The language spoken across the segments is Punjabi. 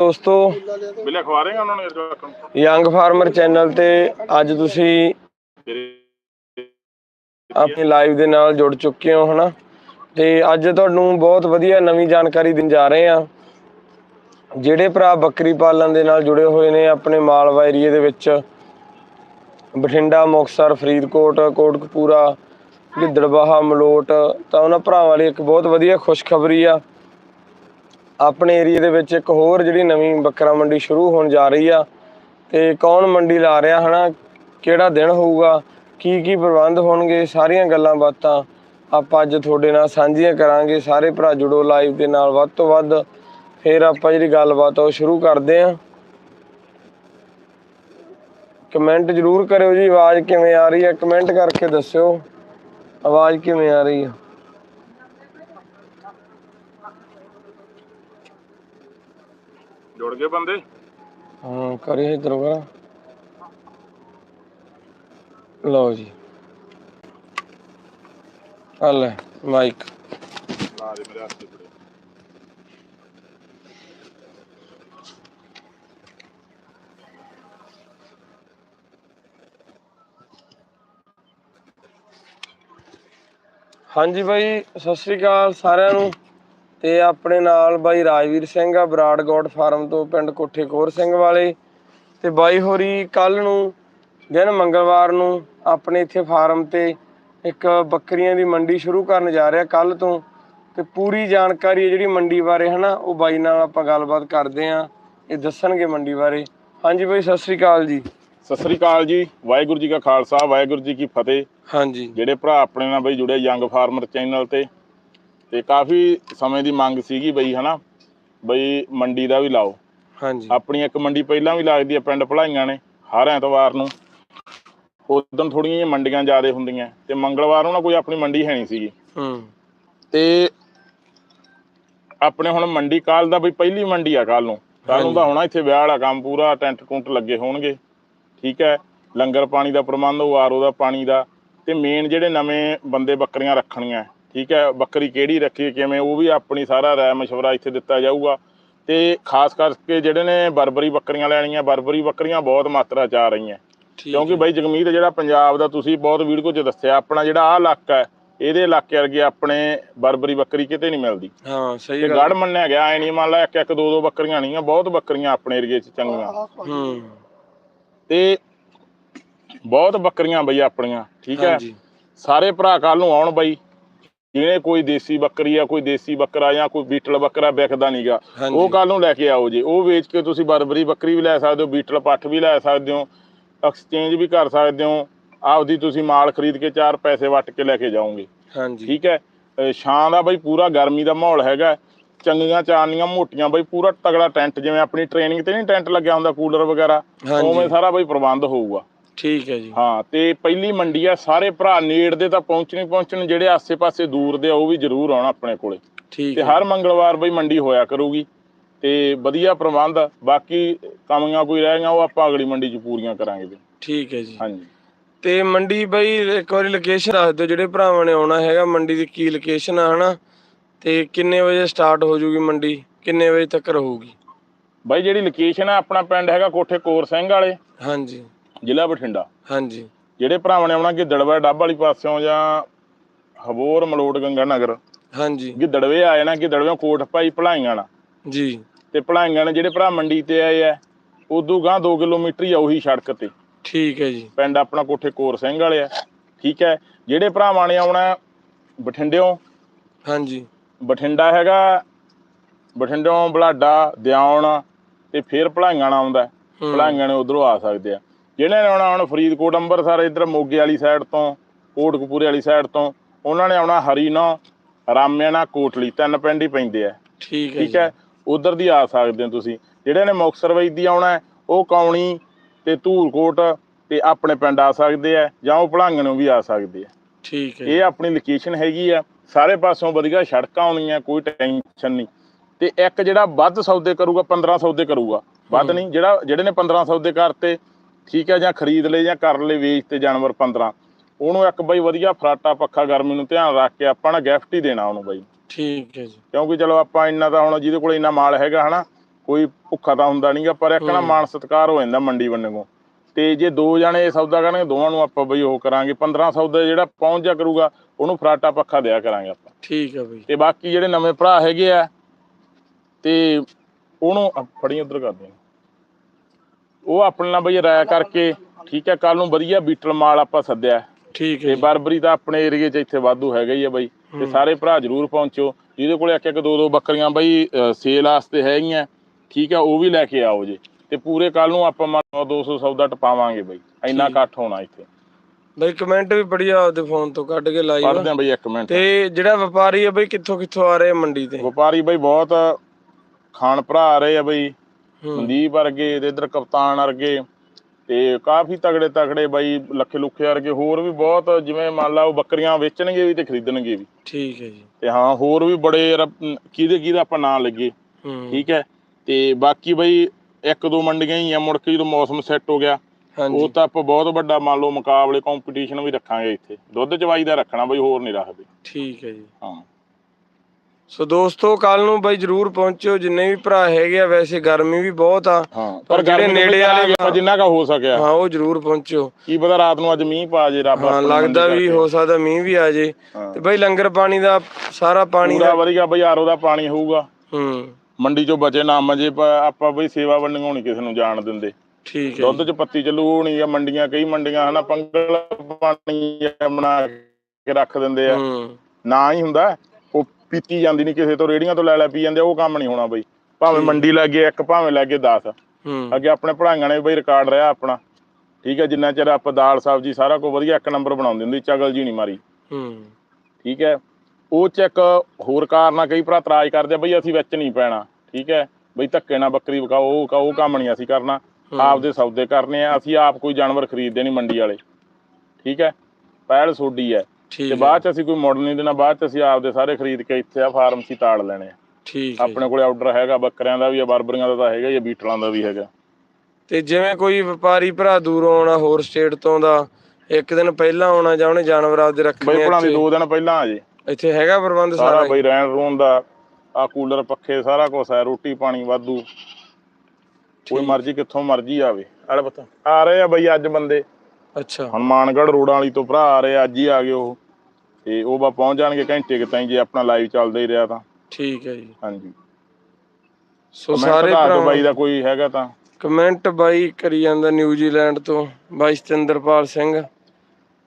ਦੋਸਤੋ ਬਿਲੇ ਖਵਾ ਰਹੇਗਾ ਉਹਨਾਂ ਨੂੰ ਜਵਾਕਾਂ ਨੂੰ? ਯੰਗ ਫਾਰਮਰ ਚੈਨਲ ਤੇ ਅੱਜ ਤੁਸੀਂ ਆਪਣੀ ਲਾਈਵ ਦੇ ਨਾਲ ਜੁੜ ਚੁੱਕੇ ਹੋ ਹਨਾ? ਤੇ ਅੱਜ ਤੁਹਾਨੂੰ ਬਹੁਤ ਵਧੀਆ ਨਵੀਂ ਜਾਣਕਾਰੀ ਦੇਣ ਜਾ ਰਹੇ ਹਾਂ ਜਿਹੜੇ ਭਰਾ ਬੱਕਰੀ ਪਾਲਣ ਦੇ ਨਾਲ ਜੁੜੇ ਹੋਏ ਨੇ ਆਪਣੇ ਮਾਲਵਾ ਏਰੀਏ ਦੇ ਵਿੱਚ ਬਠਿੰਡਾ ਮੁਕਤਸਰ ਫਰੀਦਕੋਟ ਕੋਟਕਪੂਰਾ ਗਿੱਦੜਬਾਹਾ ਮਲੋਟ ਤਾਂ ਉਹਨਾਂ ਭਰਾਵਾਂ ਲਈ ਇੱਕ ਬਹੁਤ ਵਧੀਆ ਖੁਸ਼ਖਬਰੀ ਆ। ਆਪਣੇ ਏਰੀਏ ਦੇ ਵਿੱਚ ਇੱਕ ਹੋਰ ਜਿਹੜੀ ਨਵੀਂ ਬੱਕਰਾ ਮੰਡੀ ਸ਼ੁਰੂ ਹੋਣ ਜਾ ਰਹੀ ਆ। ਤੇ ਕੌਣ ਮੰਡੀ ਲਾ ਰਿਹਾ ਹਨਾ? ਕਿਹੜਾ ਦਿਨ ਹੋਊਗਾ? ਕੀ ਕੀ ਪ੍ਰਬੰਧ ਹੋਣਗੇ? ਸਾਰੀਆਂ ਗੱਲਾਂ ਬਾਤਾਂ ਆਪਾਂ ਅੱਜ ਤੁਹਾਡੇ ਨਾਲ ਸਾਂਝੀਆਂ ਕਰਾਂਗੇ। ਸਾਰੇ ਭਰਾ ਜੁੜੋ ਲਾਈਵ ਦੇ ਨਾਲ ਵੱਧ ਤੋਂ ਵੱਧ। ਫਿਰ ਆਪਾਂ ਜਿਹੜੀ ਗੱਲਬਾਤ ਉਹ ਸ਼ੁਰੂ ਕਰਦੇ ਆਂ। ਕਮੈਂਟ ਜਰੂਰ ਕਰਿਓ ਜੀ। ਆਵਾਜ਼ ਕਿਵੇਂ ਆ ਰਹੀ ਹੈ ਕਮੈਂਟ ਕਰਕੇ ਦੱਸਿਓ। ਆਵਾਜ਼ ਕਿਵੇਂ ਆ ਰਹੀ ਹੈ ਜੁੜ ਗਏ ਬੰਦੇ? ਹਾਂ ਕਰੀ ਕਰਾਂ। ਲਓ ਜੀ। ਆ ਲੈ ਮਾਈਕ ਲਾ ਦੇ ਮੇਰੇ ਹੱਥ ਤੇ ਫੜੇ। ਹਾਂਜੀ ਬਾਈ ਸਤਿ ਸ੍ਰੀ ਅਕਾਲ ਸਾਰਿਆਂ ਨੂੰ। ਤੇ ਆਪਣੇ ਨਾਲ ਬਾਈ ਰਾਜਵੀਰ ਸਿੰਘ ਆ ਬਰਾੜ ਗੋਡ ਫਾਰਮ ਤੋਂ ਪਿੰਡ ਕੋਠੇ ਕੋਰ ਸਿੰਘ ਵਾਲੇ। ਤੇ ਬਾਈ ਹੋਰੀ ਕੱਲ ਨੂੰ ਦਿਨ ਮੰਗਲਵਾਰ ਨੂੰ ਆਪਣੇ ਇੱਥੇ ਫਾਰਮ ਤੇ ਇੱਕ ਬੱਕਰੀਆਂ ਦੀ ਮੰਡੀ ਸ਼ੁਰੂ ਕਰਨ ਜਾ ਰਿਹਾ ਕੱਲ ਤੋਂ। ਤੇ ਪੂਰੀ ਜਾਣਕਾਰੀ ਹੈ ਜਿਹੜੀ ਮੰਡੀ ਬਾਰੇ ਹਨਾ ਉਹ ਬਾਈ ਨਾਲ ਆਪਾਂ ਗੱਲਬਾਤ ਕਰਦੇ ਆਂ ਇਹ ਦੱਸਣਗੇ ਮੰਡੀ ਬਾਰੇ। ਹਾਂਜੀ ਬਾਈ ਸਤਿ ਸ੍ਰੀ ਅਕਾਲ ਜੀ। ਸਤਿ ਸ੍ਰੀ ਅਕਾਲ ਜੀ। ਵਾਹਿਗੁਰੂ ਜੀ ਕਾ ਖਾਲਸਾ ਵਾਹਿਗੁਰੂ ਜੀ ਕੀ ਫਤਿਹ। ਹਾਂਜੀ। ਜਿਹੜੇ ਭਰਾ ਆਪਣੇ ਨਾਲ ਬਈ ਜੁੜੇ ਯੰਗ ਫਾਰਮਰ ਚੈਨਲ ਤੇ ਤੇ ਕਾਫੀ ਸਮੇਂ ਦੀ ਮੰਗ ਸੀਗੀ ਬਈ ਹਨਾ? ਬਈ ਮੰਡੀ ਦਾ ਵੀ ਲਾਓ। ਹਾਂਜੀ। ਆਪਣੀ ਇੱਕ ਮੰਡੀ ਪਹਿਲਾਂ ਵੀ ਲੱਗਦੀ ਹੈ ਪਿੰਡ ਭਲਾਈਆਂ ਨੇ ਹਰ ਐਤਵਾਰ ਨੂੰ। ਉਦੋਂ ਥੋੜੀਆਂ ਜਿਹੀਆਂ ਮੰਡੀਆਂ ਜ਼ਿਆਦਾ ਹੁੰਦੀਆਂ ਤੇ ਮੰਗਲਵਾਰ ਨੂੰ ਨਾ ਕੋਈ ਆਪਣੀ ਮੰਡੀ ਹੈ ਨਹੀਂ ਸੀਗੀ। ਹੂੰ। ਤੇ ਆਪਣੇ ਹੁਣ ਮੰਡੀ ਕਾਲ ਦਾ ਬਈ ਪਹਿਲੀ ਮੰਡੀ ਆ ਕੱਲ ਨੂੰ। ਕੱਲ ਨੂੰ ਤਾਂ ਹੋਣਾ ਇੱਥੇ ਵਿਆਹ ਵਾਲਾ ਕੰਮ ਪੂਰਾ ਟੈਂਟ ਟੁੰਟ ਲੱਗੇ ਹੋਣਗੇ। ਠੀਕ ਹੈ ਲੰਗਰ ਪਾਣੀ ਦਾ ਪ੍ਰਬੰਧ ਉਹ ਆਰੋ ਦਾ ਪਾਣੀ ਦਾ। ਤੇ ਮੇਨ ਜਿਹੜੇ ਨਵੇਂ ਬੰਦੇ ਬੱਕਰੀਆਂ ਰੱਖਣੀਆਂ ਠੀਕ ਹੈ ਬੱਕਰੀ ਕਿਹੜੀ ਰੱਖੀ ਕਿਵੇਂ ਉਹ ਵੀ ਆਪਣੀ ਸਾਰਾ ਰਾਏ ਮਸ਼ਵਰਾ ਇੱਥੇ ਦਿੱਤਾ ਜਾਊਗਾ। ਤੇ ਖਾਸ ਕਰਕੇ ਜਿਹੜੇ ਨੇ ਬਰਬਰੀ ਬੱਕਰੀਆਂ ਲੈਣੀਆਂ ਬਰਬਰੀ ਬੱਕਰੀਆਂ ਬਹੁਤ ਮਾਤਰਾ ਚ ਆ ਰਹੀਆਂ। ਕਿਉਂਕਿ ਬਾਈ ਜਗਮੀਤ ਜਿਹੜਾ ਪੰਜਾਬ ਦਾ ਤੁਸੀਂ ਬਹੁਤ ਵੀਡੀਓ 'ਚ ਦੱਸਿਆ ਆਪਣਾ ਜਿਹੜਾ ਆਹ ਇਲਾਕਾ ਹੈ ਇਹਦੇ ਇਲਾਕੇ ਵਰਗੇ ਆਪਣੇ ਬਰਬਰੀ ਬੱਕਰੀ ਕਿਤੇ ਨਹੀਂ ਮਿਲਦੀ। ਹਾਂ ਸਹੀ ਤੇ ਗੱਲ ਗੜ ਮੰਨਿਆ ਗਿਆ ਐ ਨਹੀਂ ਮੰਨ ਲਾ ਇੱਕ ਇੱਕ ਦੋ ਦੋ ਬੱਕਰੀਆਂ ਨਹੀਂ ਆ ਬਹੁਤ ਬੱਕਰੀਆਂ ਆਪਣੇ ਏਰੀਏ 'ਚ ਚੰਗੀਆਂ। ਹੂੰ। ਤੇ ਬਹੁਤ ਬੱਕਰੀਆਂ ਬਈ ਆਪਣੀਆਂ ਠੀਕ ਹੈ। ਸਾਰੇ ਭਰਾ ਕੱਲ ਨੂੰ ਆਉਣ ਬਈ। ਜਿਹਨੇ ਕੋਈ ਦੇਸੀ ਬੱਕਰੀ ਆ ਕੋਈ ਦੇਸੀ ਬੱਕਰਾ ਜਾਂ ਕੋਈ ਬੀਟਲ ਬੱਕਰਾ ਵਿਕਦਾ ਨਹੀਂਗਾ ਉਹ ਕੱਲ ਨੂੰ ਲੈ ਕੇ ਆਓ ਜੀ। ਉਹ ਵੇਚ ਕੇ ਤੁਸੀਂ ਬਰਬਰੀ ਬੱਕਰੀ ਵੀ ਲੈ ਸਕਦੇ ਹੋ ਬੀਟਲ ਪੱਠ ਵੀ ਲੈ ਸਕਦੇ ਹੋ ਐਕਸਚੇਂਜ ਵੀ ਕਰ ਸਕਦੇ ਹੋ। ਆਪਦੀ ਤੁਸੀਂ ਮਾਲ ਖਰੀਦ ਕੇ ਚਾਰ ਪੈਸੇ ਵੱਟ ਕੇ ਲੈ ਕੇ ਜਾਓਗੇ। ਹਾਂਜੀ। ਠੀਕ ਹੈ? ਛਾਂ ਦਾ ਬਈ ਪੂਰਾ ਗਰਮੀ ਦਾ ਮਾਹੌਲ ਹੈਗਾ। ਚੰਗੀਆਂ ਚਾਨੀਆਂ ਮੋਟੀਆਂ ਬਈ ਪੂਰਾ ਤਗੜਾ ਟੈਂਟ ਜਿਵੇਂ ਆਪਣੀ ਟ੍ਰੇਨਿੰਗ ਤੇ ਨਹੀਂ ਟੈਂਟ ਲੱਗਿਆ ਹੁੰਦਾ ਕੂਲਰ ਵਗੈਰਾ। ਉਵੇਂ ਸਾਰਾ ਬਈ ਪ੍ਰਬੰਧ ਹੋਊਗਾ। ਠੀਕ ਹੈ ਜੀ। ਹਾਂ ਤੇ ਪਹਿਲੀ ਮੰਡੀ ਆ ਸਾਰੇ ਭਰਾ ਨੇੜ ਦੇ ਤਾਂ ਪਹੁੰਚਣੇ ਪਹੁੰਚਣ ਜਿਹੜੇ ਆਸੇ-ਪਾਸੇ ਦੂਰ ਦੇ ਆ ਉਹ ਵੀ ਜ਼ਰੂਰ ਆਉਣ ਆਪਣੇ ਕੋਲੇ। ਠੀਕ ਤੇ ਹਰ ਮੰਗਲਵਾਰ ਬਈ ਮੰਡੀ ਹੋਇਆ ਕਰੂਗੀ। ਤੇ ਵਧੀਆ ਪ੍ਰਬੰਧ। ਬਾਕੀ ਕਮੀਆਂ ਕੋਈ ਰਹਿ ਗਈਆਂ ਉਹ ਆਪਾਂ ਅਗਲੀ ਮੰਡੀ 'ਚ ਪੂਰੀਆਂ ਕਰਾਂਗੇ ਜੀ ਠੀਕ ਹੈ ਜੀ। ਹਾਂਜੀ। ਤੇ ਮੰਡੀ ਬਈ ਇੱਕ ਵਾਰੀ ਲੋਕੇਸ਼ਨ ਦੱਸ ਦਿਓ ਜਿਹੜੇ ਭਰਾਵਾਂ ਨੇ ਆਉਣਾ ਹੈਗਾ ਮੰਡੀ ਦੀ ਕੀ ਲੋਕੇਸ਼ਨ ਆ ਹਨਾ? ਤੇ ਕਿੰਨੇ ਵਜੇ ਸਟਾਰਟ ਹੋ ਜੂਗੀ ਮੰਡੀ? ਕਿੰਨੇ ਵਜੇ ਤੱਕ ਰਹੂਗੀ? ਬਾਈ ਜਿਹੜੀ ਲੋਕੇਸ਼ਨ ਆ ਆਪਣਾ ਪਿੰਡ ਹੈਗਾ ਕੋਠੇ ਕੋਰ ਸਿੰਘ ਵਾਲੇ। ਹਾਂਜੀ। ਜ਼ਿਲ੍ਹਾ ਬਠਿੰਡਾ। ਹਾਂਜੀ। ਜਿਹੜੇ ਭਰਾਵਾਂ ਨੇ ਆਉਣਾ ਗਿੱਦੜਵਾ ਡੱਬ ਵਾਲੀ ਪਾਸਿਓਂ ਜਾਂ ਹਬੋਰ ਮਲੋਟ ਗੰਗਾ ਨਗਰ। ਹਾਂਜੀ। ਗਿੱਦੜਵੇ ਆ ਜਾਣਾ ਗਿੱਦੜਵੇ ਕੋਟ ਭਾਈ ਭਲਾਈਆਂ ਨਾ ਜੀ। ਤੇ ਭਲਾਈਆਂ ਨੇ ਜਿਹੜੇ ਭਰਾ ਮੰਡੀ ਤੇ ਆਏ ਆ ਉਦੋਂ ਗਾਂ 2 ਕਿਲੋਮੀਟਰ ਹੀ ਆ ਉਹੀ ਸੜਕ ਤੇ। ਠੀਕ ਹੈ ਜੀ। ਪਿੰਡ ਆਪਣਾ ਕੋਠੇ ਕੋਰ ਸਿੰਘ ਵਾਲੇ ਆ ਠੀਕ ਹੈ। ਜਿਹੜੇ ਭਰਾਵਾਂ ਨੇ ਆਉਣਾ ਬਠਿੰਡਿਓਂ ਹਾਂਜੀ। ਬਠਿੰਡਾ ਹੈਗਾ ਬਠਿੰਡਿਓਂ ਬਲਾਡਾ ਦਿਆਉਣ ਤੇ ਫਿਰ ਭਲਾਈਆਂ ਨਾਲ ਆਉਂਦਾ। ਭਲਾਈਆਂ ਨੇ ਉਧਰੋਂ ਆ ਸਕਦੇ ਆ। ਜਿਹਨੇ ਨੇ ਆਉਣਾ ਹੁਣ ਫਰੀਦਕੋਟ ਅੰਮ੍ਰਿਤਸਰ ਇੱਧਰ ਮੋਗੇ ਵਾਲੀ ਸਾਈਡ ਤੋਂ ਕੋਟਕਪੂਰੇ ਵਾਲੀ ਸਾਈਡ ਤੋਂ ਉਹਨਾਂ ਨੇ ਆਉਣਾ ਹਰੀਨਾ ਰਾਮਿਆਣਾ ਕੋਟਲੀ ਤਿੰਨ ਪਿੰਡ ਹੀ ਪੈਂਦੇ ਆ। ਠੀਕ ਹੈ ਠੀਕ ਹੈ? ਉਧਰ ਦੀ ਆ ਸਕਦੇ ਹੋ ਤੁਸੀਂ। ਜਿਹੜੇ ਨੇ ਮੁਕਤਸਰ ਵੈਦ ਦੀ ਆਉਣਾ ਉਹ ਕੌਣੀ ਤੇ ਧੂਲਕੋਟ ਤੇ ਆਪਣੇ ਪਿੰਡ ਆ ਸਕਦੇ ਆ ਜਾਂ ਉਹ ਭਲਾਈਆਂ ਨੂੰ ਵੀ ਆ ਸਕਦੇ ਆ। ਠੀਕ ਹੈ ਇਹ ਆਪਣੀ ਲੋਕੇਸ਼ਨ ਹੈਗੀ ਆ। ਸਾਰੇ ਪਾਸੋਂ ਵਧੀਆ ਸੜਕਾਂ ਆਉਣੀਆਂ ਕੋਈ ਟੈਨਸ਼ਨ ਨਹੀਂ। ਤੇ ਇੱਕ ਜਿਹੜਾ ਵੱਧ ਸੌਦੇ ਕਰੂਗਾ 15 ਸੌਦੇ ਕਰੂਗਾ। ਵੱਧ ਨਹੀਂ ਜਿਹੜਾ ਜਿਹੜੇ ਨੇ 15 ਸੌਦੇ ਕਰਤੇ ਠੀਕ ਹੈ ਜਾਂ ਖਰੀਦ ਲਏ ਜਾਂ ਕਰ ਲਏ ਵੇਚ ਤੇ ਜਾਨਵਰ 15 ਉਹਨੂੰ ਇੱਕ ਬਈ ਵਧੀਆ ਫਰਾਟਾ ਪੱਖਾ ਗਰਮੀ ਨੂੰ ਧਿਆਨ ਰੱਖ ਕੇ ਆਪਾਂ ਨਾ ਗਿਫਟ ਹੀ ਦੇਣਾ ਉਹਨੂੰ ਬਈ। ਠੀਕ ਹੈ ਜੀ। ਕਿਉਂਕਿ ਚਲੋ ਆਪਾਂ ਇੰਨਾ ਤਾਂ ਹੁਣ ਜਿਹਦੇ ਕੋਲ ਇੰਨਾ ਮਾਲ ਹੈਗਾ ਹਨਾ ਕੋਈ ਭੁੱਖਾ ਤਾਂ ਹੁੰਦਾ ਨਹੀਂਗਾ ਪਰ ਇੱਕ ਨਾ ਹੂੰ। ਮਾਨ ਸਤਿਕਾਰ ਹੋ ਜਾਂਦਾ ਮੰਡੀ ਬੰਨੇੋਂ ਤੇ ਜੇ ਦੋ ਜਣੇ ਸੌਦਾ ਕਰਨਗੇ ਦੋਵਾਂ ਨੂੰ ਆਪਾਂ ਬਈ ਉਹ ਕਰਾਂਗੇ। 1500 ਦਾ ਜਿਹੜਾ ਪਹੁੰਚ ਜਾ ਕਰੂਗਾ ਉਹਨੂੰ ਫਰਾਟਾ ਪੱਖਾ ਦਿਆ ਕਰਾਂਗੇ ਆਪਾਂ। ਠੀਕ ਆ ਬਈ। ਤੇ ਬਾਕੀ ਜਿਹੜੇ ਨਵੇਂ ਭਰਾ ਹੈਗੇ ਆ ਤੇ ਉਹਨੂੰ ਫੜੀ ਉਧਰ ਕਰਦੇ ਉਹ ਆਪਣੇ ਨਾਲ ਬਈ ਰਾਇ ਕਰਕੇ ਠੀਕ ਹੈ ਕੱਲ ਨੂੰ ਵਧੀਆ ਬੀਟਲ ਮਾਲ ਆਪਾਂ ਸੱਦਿਆ। ਠੀਕ ਹੈ ਤੇ। ਬਰਬਰੀ ਤਾਂ ਆਪਣੇ ਏਰੀਏ 'ਚ ਇੱਥੇ ਵਾਧੂ ਹੈਗਾ ਹੀ ਆ ਬਈ। ਤੇ ਹੂੰ। ਸਾਰੇ ਭਰਾ ਜਰੂਰ ਪਹੁੰਚੋ। ਜਿਹਦੇ ਕੋਲ ਇੱਕ ਇੱਕ ਦੋ ਦੋ ਬੱਕਰੀਆਂ ਬਈ ਸੇਲ ਵਾਸਤੇ ਹੈਗੀਆਂ ਠੀਕ ਆ ਉਹ ਵੀ ਲੈ ਕੇ ਆਓ ਜੀ। ਤੇ ਪੂਰੇ ਕੱਲ ਨੂੰ ਆਪਾਂ ਮੰਨ ਲਓ 200 ਸੌਦਾ ਟਪਾਵਾਂਗੇ ਬਈ। ਇੰਨਾ। ਇਕੱਠ ਹੋਣਾ ਇੱਥੇ। ਬਈ ਕਮੈਂਟ ਵੀ ਪੜਿਆ ਆਪਦੇ ਫੋਨ ਤੋਂ ਕੱਢ ਕੇ ਪੜਦੇ ਆ। ਬਈ ਇੱਕ ਮਿੰਟ। ਤੇ ਜਿਹੜਾ ਵਪਾਰੀ ਆ ਬਈ ਕਿੱਥੋਂ ਕਿੱਥੋਂ ਆ ਰਹੇ ਮੰਡੀ ਤੇ? ਵਪਾਰੀ ਬਈ ਬਹੁਤ ਖਾਨ ਭਰਾ ਆ ਰਹੇ ਆ ਬਈ। ਹੂੰ ਮਨਦੀਪ ਵਰਗੇ ਤੇ ਇਧਰ ਕਪਤਾਨ ਵਰਗੇ ਤੇ ਕਾਫੀ ਤਗੜੇ ਤਗੜੇ ਬਾਈ ਲੱਖੇ ਲੁੱਖੇ ਵਰਗੇ ਹੋਰ ਵੀ ਬਹੁਤ ਜਿਵੇਂ ਮੰਨ ਲਾ ਉਹ ਬੱਕਰੀਆਂ ਵੇਚਣਗੇ ਵੀ ਤੇ ਖਰੀਦਣਗੇ ਵੀ। ਠੀਕ ਹੈ ਜੀ। ਤੇ ਹਾਂ ਹੋਰ ਵੀ ਬੜੇ ਕਿਹਦੇ ਕਿਹਦੇ ਆਪਾਂ ਨਾਂ ਲੱਗੇ। ਠੀਕ ਹੈ ਤੇ ਬਾਕੀ ਬਈ ਇੱਕ ਦੋ ਮੰਡੀਆਂ ਹੀ ਆ ਮੁੜ ਕੇ ਜਦੋਂ ਮੌਸਮ ਸੈੱਟ ਹੋ ਗਿਆ ਉਹ ਤਾਂ ਆਪਾਂ ਬਹੁਤ ਵੱਡਾ ਮੰਨ ਲਓ ਮੁਕਾਬਲੇ ਕੰਪੀਟੀਸ਼ਨ ਵੀ ਰੱਖਾਂਗੇ ਇੱਥੇ। ਦੁੱਧ ਚਵਾਈ ਦਾ ਰੱਖਣਾ ਬਈ ਹੋਰ ਨਹੀਂ ਰੱਖਦੇ। ਠੀਕ ਹੈ ਜੀ। ਹਾਂ। ਸੋ ਦੋਸਤੋ ਕੱਲ ਨੂੰ ਬਈ ਜਰੂਰ ਪਹੁੰਚਿਓ। ਜਿੰਨੇ ਵੀ ਭਰਾ ਹੈਗੇ ਆ ਵੈਸੇ ਗਰਮੀ ਵੀ ਬਹੁਤ ਆ। ਹਾਂ ਪਰ ਜਿਹੜੇ ਨੇੜੇ ਵਾਲੇ ਜਿੰਨਾ ਕਾ ਹੋ ਸਕਿਆ। ਹਾਂ ਉਹ ਜਰੂਰ ਪਹੁੰਚਿਓ। ਕੀ ਪਤਾ ਰਾਤ ਨੂੰ ਅੱਜ ਮੀਂਹ ਪਾ ਜੇ ਰੱਬ ਹਾਂ ਲੱਗਦਾ ਵੀ। ਹੋ ਸਕਦਾ ਮੀਂਹ ਵੀ ਆ ਜੇ। ਤੇ ਬਈ ਲੰਗਰ ਪਾਣੀ ਦਾ ਸਾਰਾ ਪਾਣੀ ਦਾ ਵਧੀਆ ਬਈ ਆਰੋ ਦਾ ਪਾਣੀ ਹੋਊਗਾ। ਹੂੰ। ਮੰਡੀ ਚੋਂ ਬਚੇ ਨਾ ਮਜੇ ਆਪਾਂ ਬਈ ਸੇਵਾ ਵੰਡਣੀ ਨਹੀਂ ਕਿਸੇ ਨੂੰ ਜਾਣ ਦਿੰਦੇ। ਠੀਕ ਹੈ ਦੁੱਧ ਚ ਪੱਤੀ ਚੱਲੂ ਨਹੀਂ ਆ ਮੰਡੀਆਂ ਕਈ ਮੰਡੀਆਂ ਹਨਾ ਪੰਗਲ ਪਾਣੀ ਬਣਾ ਕੇ ਰੱਖ ਦਿੰਦੇ। ਆ। ਨਾ ਹੀ ਹੁੰਦਾ। ਪੀਤੀ ਜਾਂਦੀ ਨਹੀਂ ਕਿਸੇ ਤੋਂ ਰੇੜੀਆਂ ਤੋਂ ਲੈ ਲੈ ਪੀ ਜਾਂਦੇ ਆ, ਉਹ ਕੰਮ ਨਹੀਂ ਹੋਣਾ ਬਈ। ਭਾਵੇਂ ਮੰਡੀ ਲੱਗੇ ਇੱਕ ਭਾਵੇਂ ਲੱਗੇ 10 ਹੂੰ। ਅੱਗੇ ਆਪਣੇ ਪੜਾਈਆਂ ਨੇ ਬਈ ਰਿਕਾਰਡ ਰਿਹਾ ਆਪਣਾ। ਠੀਕ ਹੈ ਜਿੰਨਾ ਚਿਰ ਆਪਾਂ ਦਾਲ ਸਬਜ਼ੀ ਸਾਰਾ ਕੁਝ ਵਧੀਆ ਇੱਕ ਨੰਬਰ ਬਣਾਉਂਦੇ ਹੁੰਦੇ ਚਗਲ ਜੀ ਨਹੀਂ ਮਾਰੀ। ਹੂੰ। ਠੀਕ ਹੈ ਉਹ ਚ ਇੱਕ ਹੋਰ ਕਾਰਨਾ ਕਈ ਭਰਾ ਇਤਰਾਜ਼ ਕਰਦੇ ਆ ਬਈ ਅਸੀਂ ਵਿੱਚ ਨਹੀਂ ਪੈਣਾ। ਠੀਕ ਹੈ ਬਈ ਧੱਕੇ ਨਾਲ ਬੱਕਰੀ ਵਿਕਾਓ ਉਹ ਉਹ ਕੰਮ ਨਹੀਂ ਅਸੀਂ ਕਰਨਾ। ਹੂੰ। ਆਪਦੇ ਸੌਦੇ ਕਰਨੇ ਆ ਅਸੀਂ ਆਪ ਕੋਈ ਜਾਨਵਰ ਖਰੀਦਦੇ ਨਹੀਂ ਮੰਡੀ ਵਾਲੇ। ਠੀਕ ਹੈ ਪਹਿਲ ਸੋਡੀ ਹੈ ਤੇ ਬਾਅਦ ਚ ਅਸੀਂ ਕੋਈ ਮੁੜ ਨਹੀਂ ਦੇਣਾ ਬਾਅਦ ਚ ਅਸੀਂ ਆਪਦੇ ਸਾਰੇ ਖਰੀਦ ਕੇ ਇੱਥੇ ਆ ਫਾਰਮਸੀ ਤਾੜ ਲੈਣੇ ਠੀਕ ਆਪਣੇ ਕੋਲੇ ਆਰਡਰ ਹੈਗਾ ਬੱਕਰਿਆਂ ਦਾ ਵੀ ਆ ਬਰਬਰੀਆਂ ਦਾ ਤਾਂ ਹੈਗਾ ਹੀ ਬੀਟਲਾਂ ਦਾ ਵੀ ਹੈਗਾ। ਤੇ ਜਿਵੇਂ ਕੋਈ ਵਪਾਰੀ ਭਰਾ ਦੂਰੋਂ ਆਉਣਾ ਹੋਰ ਸਟੇਟ ਤੋਂ ਦਾ ਇੱਕ ਦਿਨ ਪਹਿਲਾਂ ਆਉਣਾ ਜਾਂ ਉਹਨੇ ਜਾਨਵਰ ਆਪਦੇ ਰੱਖਣੇ ਬਈ ਭਲਾਂ ਦੀ ਦੋ ਦਿਨ ਪਹਿਲਾਂ ਆ ਜੇ। ਇੱਥੇ ਹੈਗਾ ਪ੍ਰਬੰਧ ਸਾਰਾ? ਬਈ ਰਹਿਣ ਰੂਣ ਦਾ ਆ ਕੂਲਰ ਪੱਖੇ ਸਾਰਾ ਕੁਝ ਹੈ ਰੋਟੀ ਪਾਣੀ ਵਾਧੂ। ਕੋਈ। ਮਰਜ਼ੀ ਕਿੱਥੋਂ ਮਰਜ਼ੀ ਆਵੇ। ਆਲੇ ਪਤਾ। ਆ ਰਹੇ ਆ ਬਈ ਅੱਜ ਬੰਦੇ। ਅੱਛਾ। ਹਨੂਮਾਨਗੜ੍ਹ ਰੋਡਾਂ ਵਾਲੀ ਤੋਂ ਭਰਾ ਆ ਰਹੇ ਅੱਜ ਹੀ ਆ ਗਏ ਉਹ। ਤੇ ਉਹ ਬਾ ਪਹੁੰਚ ਜਾਣਗੇ ਘੰਟੇ ਕੁ ਤਾਈਂ ਜੇ ਆਪਣਾ ਲਾਈਵ ਚੱਲਦਾ ਹੀ ਰਿਹਾ ਤਾਂ। ਠੀਕ ਹੈ ਜੀ। ਹਾਂਜੀ। ਸੋ ਸਾਰੇ ਦਿਓ ਬਾਈ ਭਰਾ ਦਾ ਕੋਈ ਹੈਗਾ ਤਾਂ। ਕਮੈਂਟ ਬਾਈ ਕਰੀ ਜਾਂਦਾ ਨਿਊਜ਼ੀਲੈਂਡ ਤੋਂ ਬਾਈ ਸਤਿੰਦਰਪਾਲ ਸਿੰਘ।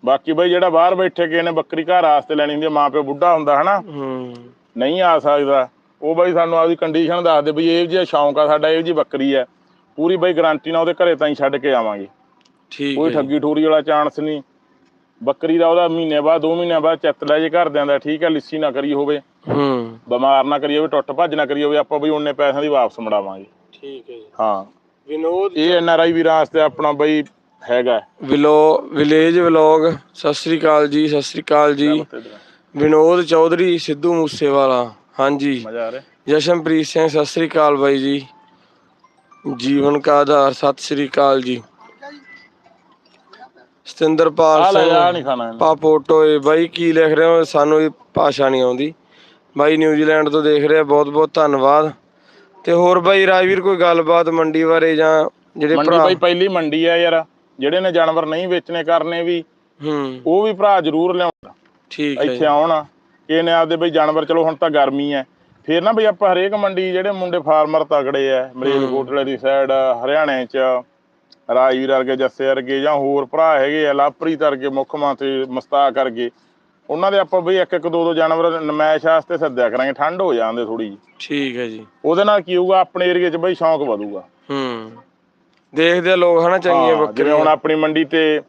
ਬਾਕੀ ਬਈ ਜਿਹੜਾ ਬਾਹਰ ਬੈਠੇ ਕਿਸੇ ਨੇ ਬੱਕਰੀ ਘਰ ਵਾਸਤੇ ਲੈਣੀ ਹੁੰਦੀ ਆ ਮਾਂ ਪਿਓ ਬੁੱਢਾ ਹੁੰਦਾ ਹਨਾ। ਹੂੰ। ਨਹੀਂ ਆ ਸਕਦਾ। ਉਹ ਬਾਈ ਸਾਨੂੰ ਆਪਦੀ ਕੰਡੀਸ਼ਨ ਦੱਸ ਦੇ ਬਈ ਇਹ ਜਿਹਾ ਸ਼ੌਂਕ ਆ ਸਾਡਾ ਇਹ ਜੀ ਬੱਕਰੀ ਹੈ ਪੂਰੀ ਬਾਈ ਗਾਰੰਟੀ ਨਾਲ ਉਹਦੇ ਘਰੇ ਤਾਈਂ ਛੱਡ ਕੇ ਆਵਾਂਗੇ। ਠੀਕ ਕੋਈ ਹੈ ਠੱਗੀ ਠੋਰੀ ਵਾਲਾ ਚਾਂਸ ਨਹੀਂ। ਬੱਕਰੀ ਦਾ ਉਹਦਾ ਮਹੀਨੇ ਬਾਅਦ 2 ਮਹੀਨਿਆਂ ਬਾਅਦ ਚਿੱਤ ਲੈ ਜੇ ਘਰਦਿਆਂ ਦਾ ਠੀਕ ਹੈ ਲਿੱਸੀ ਨਾ ਕਰੀ ਹੋਵੇ। ਹੂੰ। ਬਿਮਾਰ ਨਾ ਕਰੀ ਹੋਵੇ ਟੁੱਟ ਭੱਜ ਨਾ ਕਰੀ ਹੋਵੇ ਆਪਾਂ ਬਈ ਉਹਨੇ ਪੈਸਿਆਂ ਦੀ ਵਾਪਸ ਮੜਾਵਾਂਗੇ। ਠੀਕ ਹੈ ਜੀ। ਹਾਂ। ਵਿਨੋਦ ਇਹ ਐਨ ਆਰ ਆਈ ਵੀਰਾਂ ਵਾਸਤੇ ਆਪਣਾ ਬਈ ਹੈਗਾ। ਵਿਲੋ ਵਿਲੇਜ ਵਲੌਗ ਸਤਿ ਸ੍ਰੀ ਅਕਾਲ ਜੀ ਸਤਿ ਸ੍ਰੀ ਅਕਾਲ ਜੀ। ਵਿਨੋਦ ਚੌਧਰੀ ਸਿੱਧੂ ਮੂਸੇਵਾਲਾ ਹਾਂਜੀ। ਮਜ਼ਾ ਆ ਰਿਹਾ। ਜਸ਼ਨਪ੍ਰੀਤ ਸਿੰਘ ਸਤਿ ਸ੍ਰੀ ਅਕਾਲ ਬਾਈ ਜੀ। ਜੀਵਨ ਕਾ ਆਧਾਰ ਸਤਿ ਸ੍ਰੀ ਅਕਾਲ ਜੀ। ਸਤਿੰਦਰਪਾਲ ਲੈ ਆ ਸਿੰਘ ਨਹੀਂ ਖਾਣਾ ਇਹਨੇ। ਬਾਈ ਕੀ ਲਿਖ ਰਹੇ ਹੋ ਸਾਨੂੰ ਇਹ ਭਾਸ਼ਾ ਨਹੀਂ ਆਉਂਦੀ। ਬਾਈ ਨਿਊਜ਼ੀਲੈਂਡ ਤੋਂ ਦੇਖ ਰਿਹਾ। ਬਹੁਤ ਬਹੁਤ ਧੰਨਵਾਦ। ਤੇ ਹੋਰ ਬਾਈ ਰਾਜਵੀਰ ਕੋਈ ਗੱਲਬਾਤ ਮੰਡੀ ਬਾਰੇ ਜਾਂ ਜਿਹੜੇ ਮੰਡੀ ਭਰਾ ਬਈ ਪਹਿਲੀ ਮੰਡੀ ਆ ਯਾਰ। ਜਿਹੜੇ ਨੇ ਜਾਨਵਰ ਨਹੀਂ ਵੇਚਣੇ ਕਰਨੇ ਵੀ ਹੂੰ। ਉਹ ਵੀ ਭਰਾ ਜ਼ਰੂਰ ਲਿਆਉਣ। ਠੀਕ ਹੈ ਇੱਥੇ ਜੀ। ਆਉਣ। ਕਿ ਨੇ ਆਪਦੇ ਬਈ ਜਾਨਵਰ ਚਲੋ ਹੁਣ ਤਾਂ ਗਰਮੀ ਹੈ। ਫੇਰ ਨਾ ਬਈ ਆਪਾਂ ਹਰੇਕ ਮੰਡੀ ਜਿਹੜੇ ਮੁੰਡੇ ਫਾਰਮਰ ਤਗੜੇ ਆ। ਮਰੇਲ ਕੋਟਲੇ ਦੀ ਸਾਈਡ ਹਰਿਆਣੇ ਚ। ਰਾਜਵੀਰ ਵਰਗੇ ਜੱਸੇ ਵਰਗੇ ਜਾਂ ਹੋਰ ਭਰਾ ਹੈਗੇ ਆ ਲਾਪਰੀ ਵਰਗੇ ਮੁੱਖ ਮੰਤਰੀ ਮਸਤਾਕ ਵਰਗੇ ਉਹਨਾਂ ਦੇ ਆਪਾਂ ਬਈ ਇੱਕ ਇੱਕ ਦੋ ਦੋ ਜਾਨਵਰ ਨਮਾਇਸ਼ ਵਾਸਤੇ ਸੱਦਿਆ ਕਰਾਂਗੇ ਠੰਡ ਹੋ ਜਾਂਦੇ ਥੋੜੀ ਜੀ ਠੀਕ ਹੈ ਜੀ। ਉਹਦੇ ਨਾਲ ਕੀ ਹੋਊਗਾ ਆਪਣੇ ਏਰੀਏ 'ਚ ਬਈ ਸ਼ੌਂਕ ਵਧੂਗਾ। ਹੂੰ ਦੇਖਦੇ ਆ ਲੋਕ ਹਨਾ ਚੰਗੀਆਂ ਹਾਂ, ਜਿਵੇਂ ਬੱਕਰੀਆਂ ਹੁਣ ਆਪਣੀ ਮੰਡੀ ਤੇ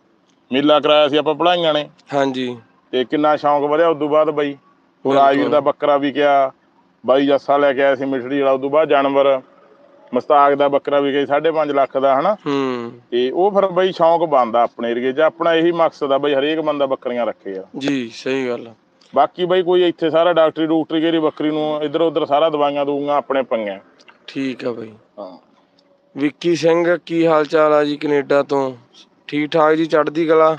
ਮੇਲਾ ਕਰਾਇਆ ਸੀ ਆਪਾਂ ਪੜਾਈਆਂ ਨੇ। ਹਾਂਜੀ। ਤੇ ਕਿੰਨਾ ਸ਼ੌਂਕ ਵਧਿਆ ਉਦੋਂ ਬਾਅਦ ਬਾਈ। ਰਾਜਵੀਰ ਦਾ ਬੱਕਰਾ ਵੀ ਗਿਆ ਬਾਈ ਜੱਸਾ ਲੈ ਕੇ ਆਇਆ ਸੀ ਮਿਠੜੀ ਵਾਲਾ ਉਦੋਂ ਬਾਅਦ ਜਾਨਵਰ। ਮਸਤਾਕ ਦਾ ਬੱਕਰਾ ਵੀ ਗਿਆ 5.5 ਲੱਖ ਦਾ ਹਨਾ? ਹੂੰ। ਤੇ ਉਹ ਫਿਰ ਬਈ ਸ਼ੌਂਕ ਬਣਦਾ ਆਪਣੇ ਏਰੀਏ 'ਚ ਆਪਣਾ ਇਹੀ ਮਕਸਦ ਆ ਬਈ ਹਰੇਕ ਬੰਦਾ ਬੱਕਰੀਆਂ ਰੱਖੇ ਆ ਜੀ ਸਹੀ ਗੱਲ ਆ। ਬਾਕੀ ਬਈ ਕੋਈ ਇੱਥੇ ਸਾਰਾ ਡਾਕਟਰੀ ਡੂਕਟਰੀ ਗੇਰੀ ਬੱਕਰੀ ਨੂੰ ਇੱਧਰ ਉੱਧਰ ਸਾਰਾ ਦਵਾਈਆਂ ਦੂੰਗਾ ਆਪਣੇ ਪੰਗੇ ਠੀਕ ਆ ਬਾਈ। ਹਾਂ। ਵਿੱਕੀ ਸਿੰਘ ਕੀ ਹਾਲ ਚਾਲ ਆ ਜੀ ਕੈਨੇਡਾ ਤੋਂ? ਠੀਕ ਠਾਕ ਜੀ ਚੜ੍ਹਦੀ ਕਲਾ?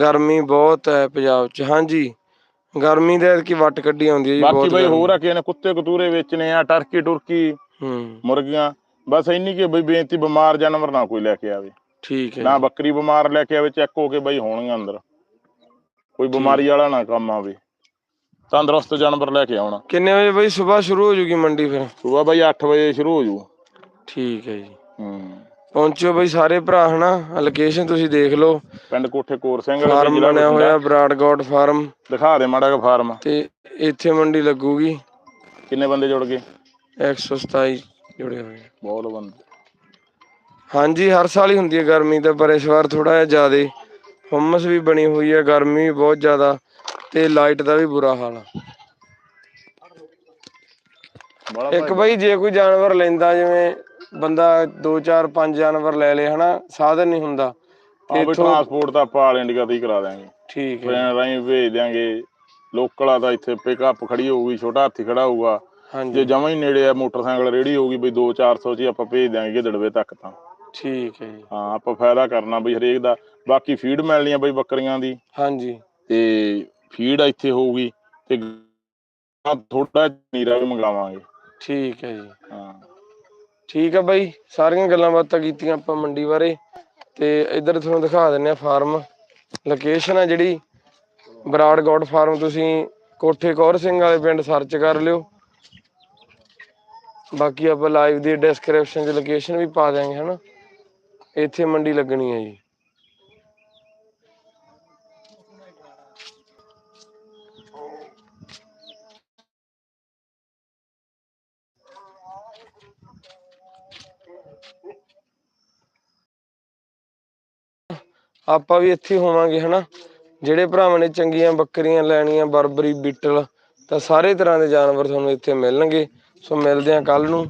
ਗਰਮੀ ਬਹੁਤ ਹੈ ਪੰਜਾਬ 'ਚ ਹਾਂਜੀ। ਗਰਮੀ ਦੇ ਕੀ ਵੱਟ ਕੱਢੀ ਆਉਂਦੀ ਹੈ ਜੀ ਬਾਕੀ ਬਈ। ਹੋਰ ਆ ਕਿਸੇ ਨੇ ਕੁੱਤੇ ਕਤੂਰੇ ਵੇਚਣੇ ਆ ਟਰਕੀ ਟੁਰਕੀ ਹੂੰ। ਮੁਰਗੀਆਂ ਬਸ ਇੰਨੀ ਕਿ ਬਈ ਬੇਨਤੀ ਬਿਮਾਰ ਜਾਨਵਰ ਨਾ ਕੋਈ ਲੈ ਕੇ ਆਵੇ। ਠੀਕ ਹੈ ਨਾ ਬੱਕਰੀ ਬਿਮਾਰ ਲੈ ਕੇ ਆਵੇ ਚੈੱਕ ਹੋ ਕੇ ਬਈ ਹੋਣਗੇ ਅੰਦਰ। ਕੋਈ ਬਿਮਾਰੀ ਵਾਲਾ ਨਾ ਕੰਮ ਆਵੇ। ਤੰਦਰੁਸਤ ਜਾਨਵਰ ਲੈ ਕੇ ਆਉਣਾ। ਕਿੰਨੇ ਵਜੇ ਬਈ ਸਵੇਰ ਸ਼ੁਰੂ ਹੋ ਜੂਗੀ ਮੰਡੀ ਫਿਰ? ਸਵੇਰ ਬਈ 8 ਵਜੇ ਸ਼ੁਰੂ ਹੋ ਜੂ। ਠੀਕ ਹੈ ਜੀ। ਹੂੰ। ਪਹੁੰਚੋ ਬਈ ਸਾਰੇ ਭਰਾ ਹਨਾ? ਲੋਕੇਸ਼ਨ ਤੁਸੀਂ ਦੇਖ ਲਓ। ਪਿੰਡ ਕੋਠੇ ਕੋਰ ਸਿੰਘ ਫਾਰਮ ਬਣਿਆ। ਹੋਇਆ ਬਰਾਡਗੌਡ ਫਾਰਮ ਦਿਖਾ ਦੇ ਮਾੜਾ ਜਿਹਾ ਫਾਰਮ ਤੇ ਇੱਥੇ ਮੰਡੀ ਲੱਗੂਗੀ। ਕਿੰਨੇ ਬੰਦੇ ਜੁੜ ਗਏ? 127 ਜੁੜੇ ਹੋਏ ਬਹੁਤ ਬੰਦੇ। ਹਾਂਜੀ ਹਰ ਸਾਲ ਹੀ ਹੁੰਦੀ ਹੈ ਗਰਮੀ ਤਾਂ ਪਰ ਇਸ ਵਾਰ ਥੋੜਾ ਜਿਹਾ ਜ਼ਿਆਦੇ ਹੁਮਸ ਵੀ ਬਣੀ ਹੋਈ ਹੈ ਗਰਮੀ ਵੀ ਬਹੁਤ ਜ਼ਿਆਦਾ ਤੇ ਲਾਈਟ ਦਾ ਵੀ ਬੁਰਾ ਹਾਲ ਆ। ਬੜਾ ਇੱਕ ਬਈ ਜੇ ਕੋਈ ਜਾਨਵਰ ਲੈਂਦਾ ਜਿਵੇਂ ਬੰਦਾ 2 4 5 ਜਾਨਵਰ ਲੈ ਲੇ ਹਨਾ ਸਾਧਨ ਨਹੀਂ ਹੁੰਦਾ। ਆ ਵੀ ਇੱਥੋਂ- ਟਰਾਂਸਪੋਰਟ ਤਾਂ ਆਪਾਂ ਆਲ ਇੰਡੀਆ ਤੇ ਹੀ ਕਰਾ ਦਿਆਂਗੇ। ਠੀਕ ਹੈ। ਟ੍ਰੇਨ ਰਾਹੀਂ ਭੇਜ ਦਿਆਂਗੇ। ਲੋਕਲ ਆ ਤਾਂ ਇੱਥੇ ਪਿਕਅਪ ਖੜੀ ਹੋਊਗੀ ਛੋਟਾ ਹਾਥੀ ਖੜਾ ਹੋਊਗਾ। ਜੇ ਹਾਂਜੀ ਜਮਾਂ ਹੀ ਨੇੜੇ ਆ ਮੋਟਰਸਾਈਕਲ ਰੇੜੀ ਹੋਊਗੀ ਬਈ 2-400 ਚ ਹੀ ਆਪਾਂ ਭੇਜ ਦਿਆਂਗੇ ਗਿੱਦੜਵੇ ਤੱਕ ਤਾਂ। ਠੀਕ ਹੈ ਜੀ। ਹਾਂ ਆਪਾਂ ਫਾਇਦਾ ਕਰਨਾ ਬਈ ਹਰੇਕ ਦਾ। ਬਾਕੀ ਫੀਡ ਮਿਲਣੀ ਆ ਬਈ ਬੱਕਰੀਆਂ ਦੀ। ਹਾਂਜੀ। ਤੇ ਫੀਡ ਇੱਥੇ ਹੋਊਗੀ ਤੇ ਥੋੜਾ ਨੀਰਾ ਵੀ ਮੰਗਾਵਾਂਗੇ। ਠੀਕ ਹੈ ਜੀ। ਹਾਂ। ਠੀਕ ਹੈ ਬਾਈ ਸਾਰੀਆਂ ਗੱਲਾਂ ਬਾਤਾਂ ਕੀਤੀਆਂ ਆਪਾਂ ਮੰਡੀ ਬਾਰੇ। ਤੇ ਇੱਧਰ ਤੁਹਾਨੂੰ ਦਿਖਾ ਦਿੰਨੇ ਆ ਫਾਰਮ। ਲੋਕੇਸ਼ਨ ਆ ਜਿਹੜੀ ਬਰਾੜਗੌਡ ਫਾਰਮ ਤੁਸੀਂ ਕੋਠੇ ਕੌਰ ਸਿੰਘ ਵਾਲੇ ਪਿੰਡ ਸਰਚ ਕਰ ਲਿਓ। ਬਾਕੀ ਆਪਾਂ ਲਾਈਵ ਦੀ ਡਿਸਕ੍ਰਿਪਸ਼ਨ 'ਚ ਲੋਕੇਸ਼ਨ ਵੀ ਪਾ ਦਿਆਂਗੇ, ਹਨਾ? ਇੱਥੇ ਮੰਡੀ ਲੱਗਣੀ ਹੈ ਜੀ। ਆਪਾਂ ਵੀ ਇੱਥੇ ਹੋਵਾਂਗੇ, ਹਨਾ? ਜਿਹੜੇ ਭਰਾਵਾਂ ਨੇ ਚੰਗੀਆਂ ਬੱਕਰੀਆਂ ਲੈਣੀਆਂ, ਬਰਬਰੀ, ਬੀਟਲ, ਤਾਂ ਸਾਰੇ ਤਰ੍ਹਾਂ ਦੇ ਜਾਨਵਰ ਤੁਹਾਨੂੰ ਇੱਥੇ ਮਿਲਣਗੇ। ਸੋ ਮਿਲਦੇ ਆ ਕੱਲ ਨੂੰ।